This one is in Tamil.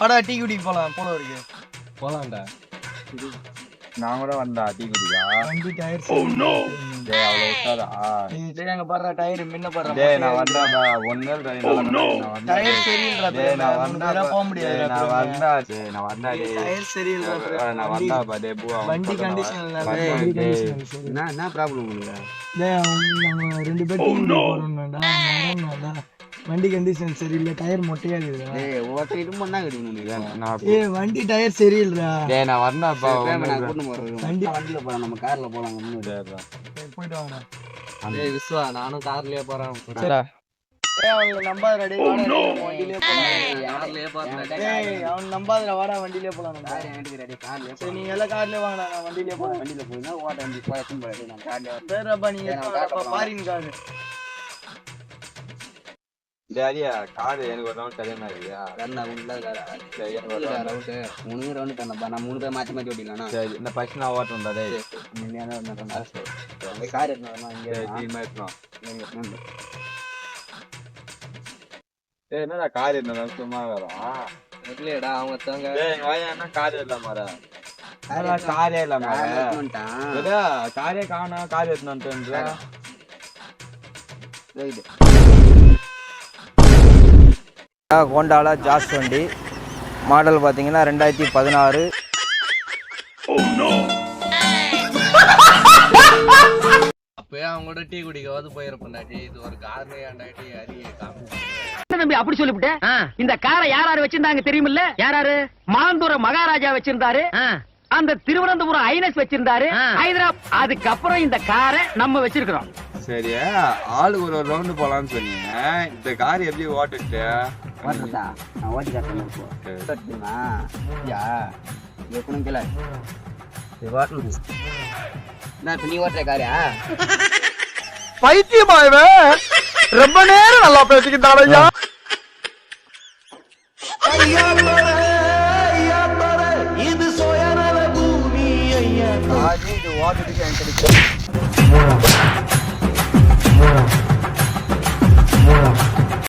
வாடா டீ குடிக்க போலாம். போல இருக்கு. போலாம்டா. நான் கூட வந்தா டீ குடிக்கா. வண்டி டயர் டேய் அவ்வளோ உட்காரா டேய் அங்க பாரு டயர் முன்ன பாரு டேய் நான் வந்தாடா ஒன்னு நான் டயர் வந்தா சரியில்லைடா டேய் நான் வந்தா போக முடியாது டேய் நான் வந்தா டேய் நான் வந்தா டேய். டயர் சரியில்லைடா நான் வந்தா பா டேய் பூ வண்டி கண்டிஷன் இல்ல என்ன என்ன ப்ராப்ளம் உங்களுக்கு டேய் அவங்க நாங்க ரெண்டு பேர் டீ குடிக்க போறோம்டா. வரணும்டா வண்டி கண்டிஷன் சரியில்லை டயர் மொட்டையா இடும் பண்ணா நான் ஏய் வண்டி டயர் சரியில்லைடா. டேய் நான் வந்தாப்பா நான் கூட்டு போறேன். வண்டி வண்டியில போலாம் நம்ம கார்ல போலாம் ஒண்ணும் இல்ல. டேய், போயிட்டு வாங்கடா டேய் விஸ்வா நானும் கார்லயே போறேன் டேய் அவன் நம்பாதடா வாடா வண்டியிலே போலாம். சரி நீங்க எல்லாம் கார்லயே வாங்கடா நான் வண்டியிலே போறேன். வண்டியில போயினா ஓட்ட வண்டி போய் கார்ல பேரப்பா நீங்க பாரின் காரு டேடியா கார் எனக்கு ஒரு ரவுண்ட் சரியா இருக்குயா ரன்னா. ரவுண்ட் மூணு ரவுண்ட் பண்ணப்பா நான் மூணு பேர் மாத்தி மாத்தி ஓட்டிடலாம் சரி இந்த ஃபர்ஸ்ட் நான் ஓட்டுறேன்டா டேய். கார் எடுத்து இங்க என்னடா கார் என்ன சும்மா வரும் இல்லையடா அவங்க தாங்க டேய் வாயா என்ன கார் இல்லாம வர காரே இல்லாம காரே காணோம் கார் எடுத்துன்னு ஹோண்டால ஜாஸ் வண்டி. மாடல் பார்த்தீங்கன்னா ரெண்டாயிரத்தி பதினாறு. அப்பயே அவங்க கூட டீ குடிக்கவாது போயிருப்பேன்டா டீ இது ஒரு கார்ல ஏன்டா டீ அரிய காப்பி தம்பி அப்படி சொல்லிவிட்டேன் இந்த காரை யார் யாரு வச்சிருந்தாங்க தெரியுமில்ல? யார் யாரு? மாந்தூர மகாராஜா வச்சிருந்தாரு. அந்த திருவனந்தபுரம் ஐனஸ் வச்சிருந்தாரு. ஹைதராபாத் அதுக்கப்புறம் இந்த காரை நம்ம வச்சிருக்கிறோம். சரியா? ஆளுக்கு ஒரு ஒரு ரவுண்டு போலாம்னு சொன்னீங்க. இந்த கார் எப்படி ஓட்டுட்டு ஓட்டுறதா நான் ஓட்டி காட்டுறேன் இப்போ ஓட்டுமா யா எப்பனும் கேள இது ஓட்டணும் நான் இப்ப நீ ஓட்டுற காரியா ரொம்ப நேரம் நல்லா பேசிக்கிட்டாரையா இது ஓட்டுறதுக்கு எனக்கு